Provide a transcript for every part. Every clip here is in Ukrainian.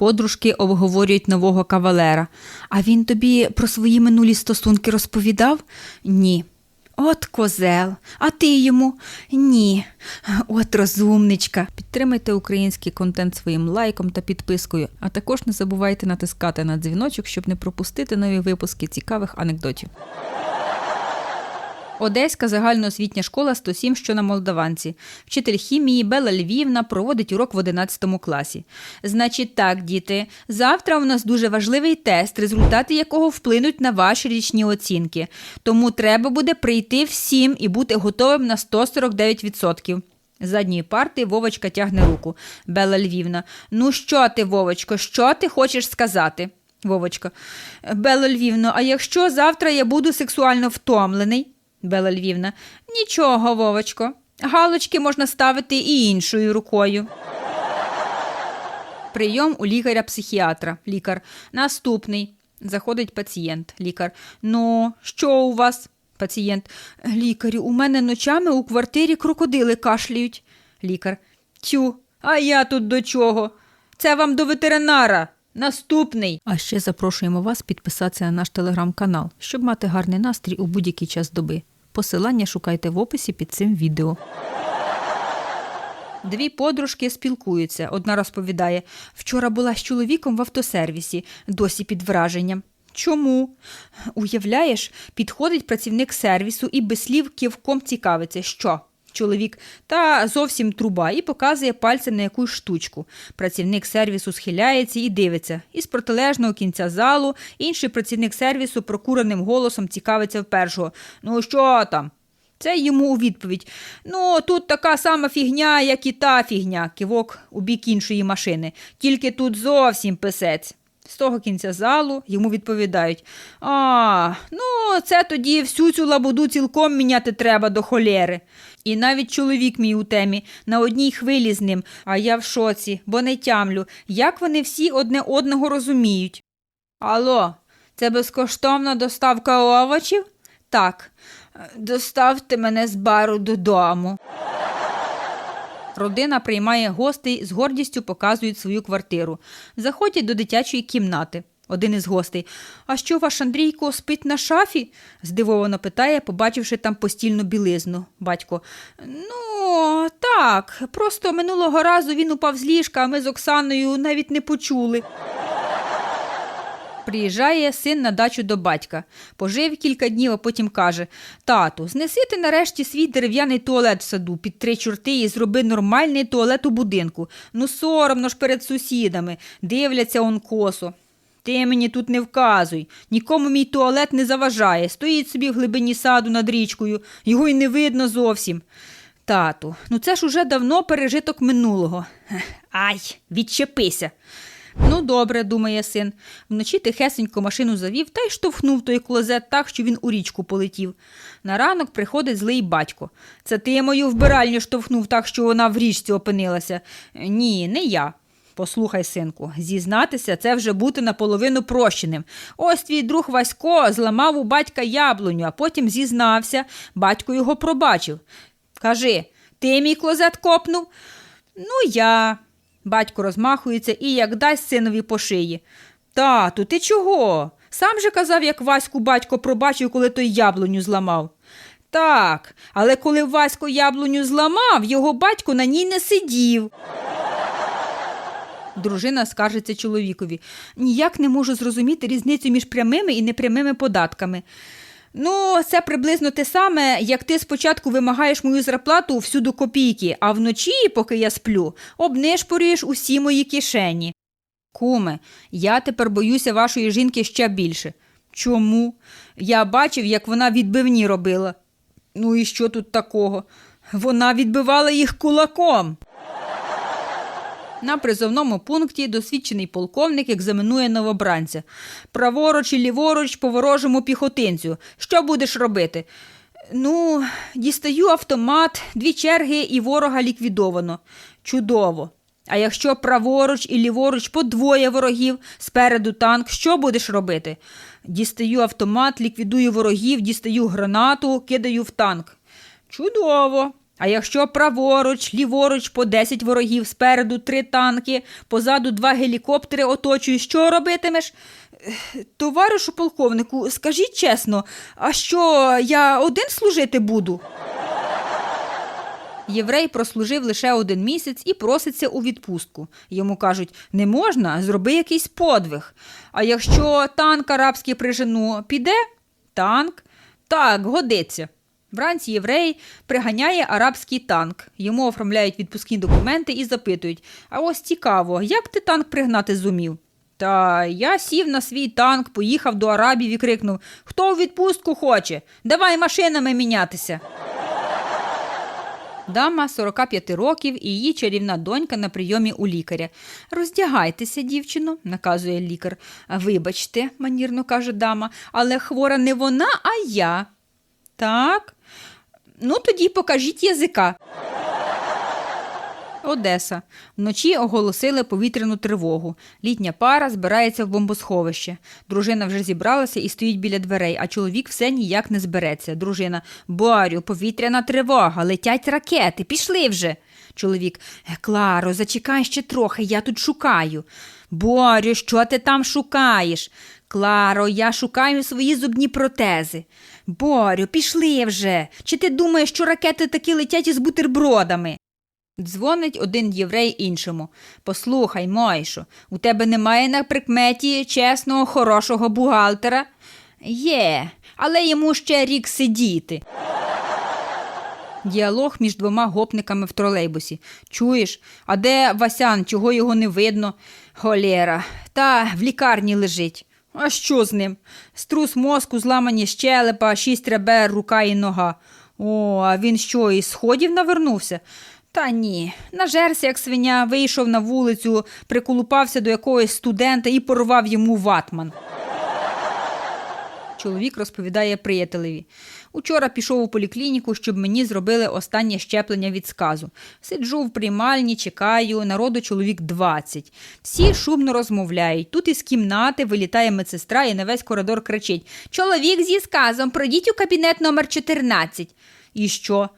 Подружки обговорюють нового кавалера. А він тобі про свої минулі стосунки розповідав? Ні. От козел, а ти йому? Ні. От розумничка. Підтримайте український контент своїм лайком та підпискою, а також не забувайте натискати на дзвіночок, щоб не пропустити нові випуски цікавих анекдотів. Одеська загальноосвітня школа 107, що на Молдаванці. Вчитель хімії Бела Львівна проводить урок в 11 класі. Значить так, діти, завтра у нас дуже важливий тест, результати якого вплинуть на ваші річні оцінки. Тому треба буде прийти всім і бути готовим на 149%. З задньої парти Вовочка тягне руку. Бела Львівна. Ну що ти, Вовочко, що ти хочеш сказати? Вовочка. Бела Львівна, а якщо завтра я буду сексуально втомлений? Бела Львівна. Нічого, Вовочко. Галочки можна ставити і іншою рукою. Прийом у лікаря-психіатра. Лікар. Наступний. Заходить пацієнт. Лікар. Ну, що у вас? Пацієнт. Лікарю, у мене ночами у квартирі крокодили кашляють. Лікар. Тю, а я тут до чого? Це вам до ветеринара. Наступний. А ще запрошуємо вас підписатися на наш телеграм-канал, щоб мати гарний настрій у будь-який час доби. Посилання шукайте в описі під цим відео. Дві подружки спілкуються. Одна розповідає: вчора була з чоловіком в автосервісі, досі під враженням. Чому? Уявляєш, підходить працівник сервісу і без слів кивком цікавиться, що? Чоловік та зовсім труба і показує пальцем на якусь штучку. Працівник сервісу схиляється і дивиться. Із протилежного кінця залу інший працівник сервісу прокуреним голосом цікавиться в першого. Ну що там? Це йому у відповідь. Ну, тут така сама фігня, як і та фігня, кивок у бік іншої машини. Тільки тут зовсім писець. З того кінця залу йому відповідають: А, ну, це тоді всю цю лабуду цілком міняти треба до холєри. І навіть чоловік мій у темі на одній хвилі з ним, а я в шоці, бо не тямлю, як вони всі одне одного розуміють. Алло, це безкоштовна доставка овочів? Так, доставте мене з бару додому. Родина приймає гостей, з гордістю показують свою квартиру. Заходять до дитячої кімнати. Один із гостей. А що ваш Андрійко спить на шафі? здивовано питає, побачивши там постільну білизну. Батько. Ну, так, просто минулого разу він упав з ліжка, а ми з Оксаною навіть не почули. Приїжджає син на дачу до батька. Пожив кілька днів, а потім каже: Тату, знеси ти нарешті свій дерев'яний туалет в саду під три чорти і зроби нормальний туалет у будинку. Ну, соромно ж перед сусідами, дивляться он косо. Ти мені тут не вказуй. Нікому мій туалет не заважає. Стоїть собі в глибині саду над річкою, його й не видно зовсім. Тату, ну це ж уже давно пережиток минулого. Ай, відчепися. Ну, добре, думає син. Вночі тихесенько машину завів та й штовхнув той клозет так, що він у річку полетів. На ранок приходить злий батько. Це ти мою вбиральню штовхнув так, що вона в річці опинилася. Ні, не я. Послухай, синку, зізнатися це вже бути наполовину прощеним. Ось твій друг Васько зламав у батька яблуню, а потім зізнався, батько його пробачив. Кажи, ти мій клозет копнув? Ну, я. Батько розмахується і як дасть синові по шиї. Тату, ти чого? Сам же казав, як Ваську батько пробачив, коли той яблуню зламав. Так, але коли Васько яблуню зламав, його батько на ній не сидів. Дружина скаржиться чоловікові. Ніяк не можу зрозуміти різницю між прямими і непрямими податками. Ну, це приблизно те саме, як ти спочатку вимагаєш мою зарплату всюду копійки, а вночі, поки я сплю, обнишпорюєш усі мої кишені. Куме, я тепер боюся вашої жінки ще більше. Чому? Я бачив, як вона відбивні робила. Ну і що тут такого? Вона відбивала їх кулаком. На призовному пункті досвідчений полковник екзаменує новобранця. Праворуч і ліворуч по ворожому піхотинцю. Що будеш робити? Ну, дістаю автомат, дві черги і ворога ліквідовано. Чудово. А якщо праворуч і ліворуч по двоє ворогів, спереду танк, що будеш робити? Дістаю автомат, ліквідую ворогів, дістаю гранату, кидаю в танк. Чудово. А якщо праворуч, ліворуч по 10 ворогів, спереду три танки, позаду два гелікоптери оточують, що робитимеш? Товаришу полковнику, скажіть чесно, а що я один служити буду? Єврей прослужив лише один місяць і проситься у відпустку. Йому кажуть, не можна, зроби якийсь подвиг. А якщо танк арабський прижену, піде? Танк? Так, годиться. Вранці єврей приганяє арабський танк. Йому оформляють відпускні документи і запитують: А ось цікаво, як ти танк пригнати зумів? Та я сів на свій танк, поїхав до арабів і крикнув: Хто у відпустку хоче? Давай машинами мінятися. Дама 45 років і її чарівна донька на прийомі у лікаря. Роздягайтеся, дівчино, наказує лікар. Вибачте, манірно каже дама, але хвора не вона, а я. Так. Ну, тоді покажіть язика. Одеса. Вночі оголосили повітряну тривогу. Літня пара збирається в бомбосховище. Дружина вже зібралася і стоїть біля дверей, а чоловік все ніяк не збереться. Дружина Борю, повітряна тривога, летять ракети, пішли вже. Чоловік «Е, Кларо, зачекай ще трохи, я тут шукаю. Борю, що ти там шукаєш? Кларо, я шукаю свої зубні протези. Борю, пішли вже. Чи ти думаєш, що ракети таки летять із бутербродами? Дзвонить один єврей іншому. Послухай, Мойшо, у тебе немає на прикметі чесного, хорошого бухгалтера? Є, але йому ще рік сидіти. Діалог між двома гопниками в тролейбусі. Чуєш, а де Васян, чого його не видно? Холєра, та в лікарні лежить. А що з ним? Струс мозку, зламані щелепа, шість ребер, рука і нога. О, а він що, із сходів навернувся? Та ні, нажерся, як свиня, вийшов на вулицю, приколупався до якогось студента і порвав йому ватман. Чоловік розповідає приятелеві. Учора пішов у поліклініку, щоб мені зробили останнє щеплення від сказу. Сиджу в приймальні, чекаю, народу чоловік 20. Всі шумно розмовляють. Тут із кімнати вилітає медсестра і на весь коридор кричить: Чоловік зі сказом, пройдіть у кабінет номер 14. І що?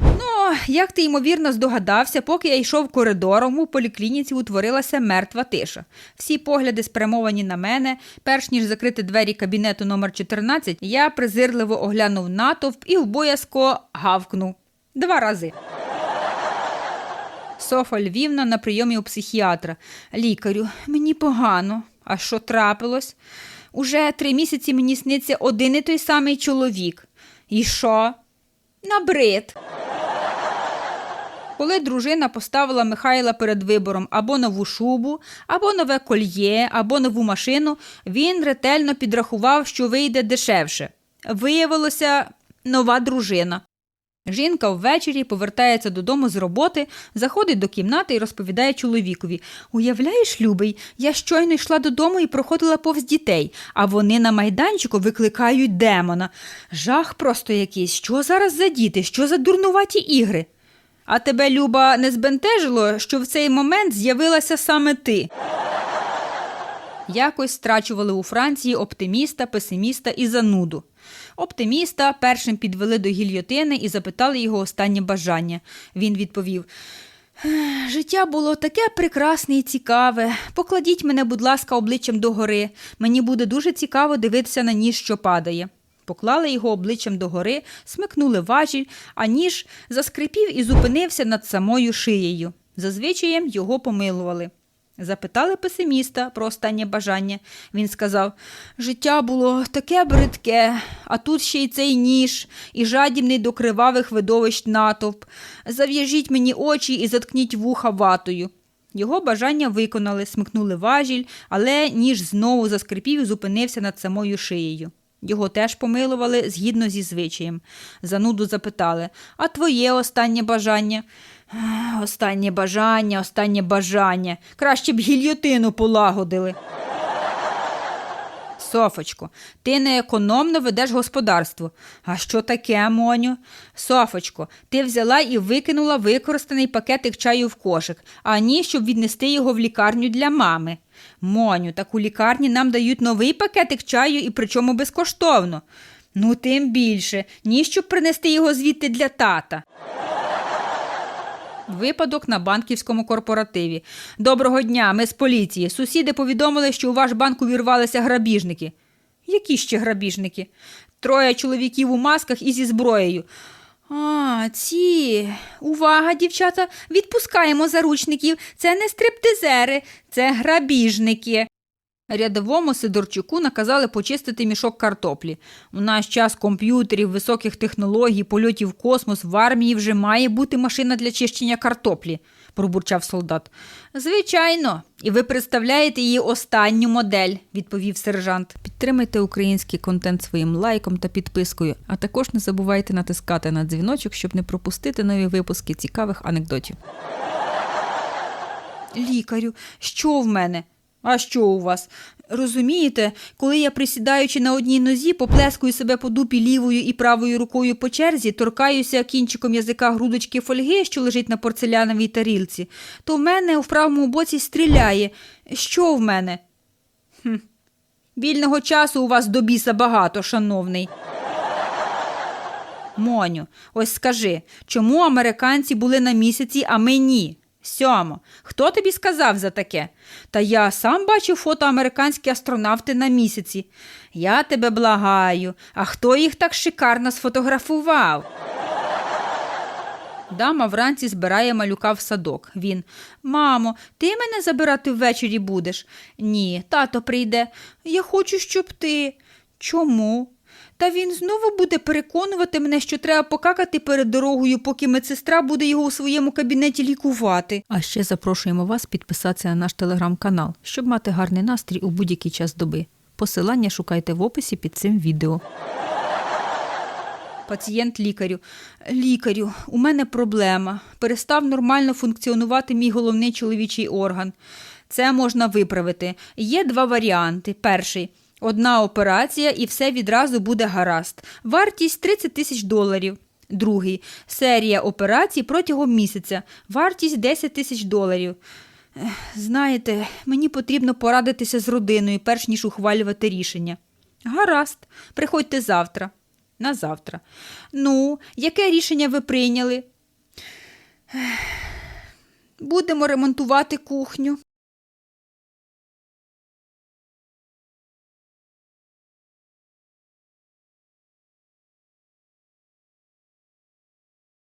Ну, як ти ймовірно здогадався, поки я йшов коридором, у поліклініці утворилася мертва тиша. Всі погляди спрямовані на мене. Перш ніж закрити двері кабінету номер 14, я презирливо оглянув натовп і вбоязко гавкнув. Два рази. Софа Львівна на прийомі у психіатра. Лікарю, мені погано. А що трапилось? Уже три місяці мені сниться один і той самий чоловік. І що? Набрид. Коли дружина поставила Михайла перед вибором або нову шубу, або нове кольє, або нову машину, він ретельно підрахував, що вийде дешевше. Виявилося нова дружина. Жінка ввечері повертається додому з роботи, заходить до кімнати і розповідає чоловікові Уявляєш, любий, я щойно йшла додому і проходила повз дітей, а вони на майданчику викликають демона. Жах просто якийсь. Що зараз за діти? Що за дурнуваті ігри? А тебе, Люба, не збентежило, що в цей момент з'явилася саме ти. Якось страчували у Франції оптиміста, песиміста і зануду. Оптиміста першим підвели до гільйотини і запитали його останнє бажання. Він відповів: Життя було таке прекрасне і цікаве. Покладіть мене, будь ласка, обличчям догори. Мені буде дуже цікаво дивитися на ніж, що падає. Поклали його обличчям догори, смикнули важіль, а ніж заскрипів і зупинився над самою шиєю. Зазвичаєм його помилували. Запитали песиміста про останнє бажання. Він сказав: Життя було таке бридке, а тут ще й цей ніж, і жадібний до кривавих видовищ натовп. Зав'яжіть мені очі і заткніть вуха ватою. Його бажання виконали, смикнули важіль, але ніж знову заскрипів і зупинився над самою шиєю. Його теж помилували згідно зі звичаєм. Зануду запитали А твоє останнє бажання? «Ех, Останнє бажання, останнє бажання. Краще б гільйотину полагодили. Софочко, ти неекономно ведеш господарство. А що таке, Моню? Софочко, ти взяла і викинула використаний пакетик чаю в кошик, а ні, щоб віднести його в лікарню для мами. Моню, так у лікарні нам дають новий пакетик чаю і причому безкоштовно. Ну, тим більше, ні, щоб принести його звідти для тата. Випадок на банківському корпоративі. Доброго дня, ми з поліції. Сусіди повідомили, що у ваш банк увірвалися грабіжники. Які ще грабіжники? Троє чоловіків у масках і зі зброєю. А, ці. Увага, дівчата, відпускаємо заручників. Це не стриптизери, це грабіжники. Рядовому Сидорчуку наказали почистити мішок картоплі. У наш час комп'ютерів, високих технологій, польотів в космос в армії вже має бути машина для чищення картоплі, пробурчав солдат. Звичайно, і ви представляєте її останню модель, відповів сержант. Підтримайте український контент своїм лайком та підпискою, а також не забувайте натискати на дзвіночок, щоб не пропустити нові випуски цікавих анекдотів. Лікарю, що в мене? А що у вас? Розумієте, коли я, присідаючи на одній нозі, поплескую себе по дупі лівою і правою рукою по черзі, торкаюся кінчиком язика грудочки фольги, що лежить на порцеляновій тарілці, то в мене у правому боці стріляє. Що в мене? Хм. Вільного часу у вас до біса багато, шановний. Моню, ось скажи, чому американці були на місяці, а ми ні? Сьомо, хто тобі сказав за таке? Та я сам бачив фото американські астронавти на місяці. Я тебе благаю, а хто їх так шикарно сфотографував? Дама вранці збирає малюка в садок. Він Мамо, ти мене забирати ввечері будеш? Ні, тато прийде. Я хочу, щоб ти. Чому? Та він знову буде переконувати мене, що треба покакати перед дорогою, поки медсестра буде його у своєму кабінеті лікувати. А ще запрошуємо вас підписатися на наш телеграм-канал, щоб мати гарний настрій у будь-який час доби. Посилання шукайте в описі під цим відео. Пацієнт лікарю. Лікарю, у мене проблема. Перестав нормально функціонувати мій головний чоловічий орган. Це можна виправити. Є два варіанти. Перший. Одна операція і все відразу буде гаразд. Вартість 30 тисяч доларів. Другий. Серія операцій протягом місяця. Вартість 10 тисяч доларів. Знаєте, мені потрібно порадитися з родиною, перш ніж ухвалювати рішення. Гаразд, приходьте завтра. На завтра. Ну, яке рішення ви прийняли? Будемо ремонтувати кухню.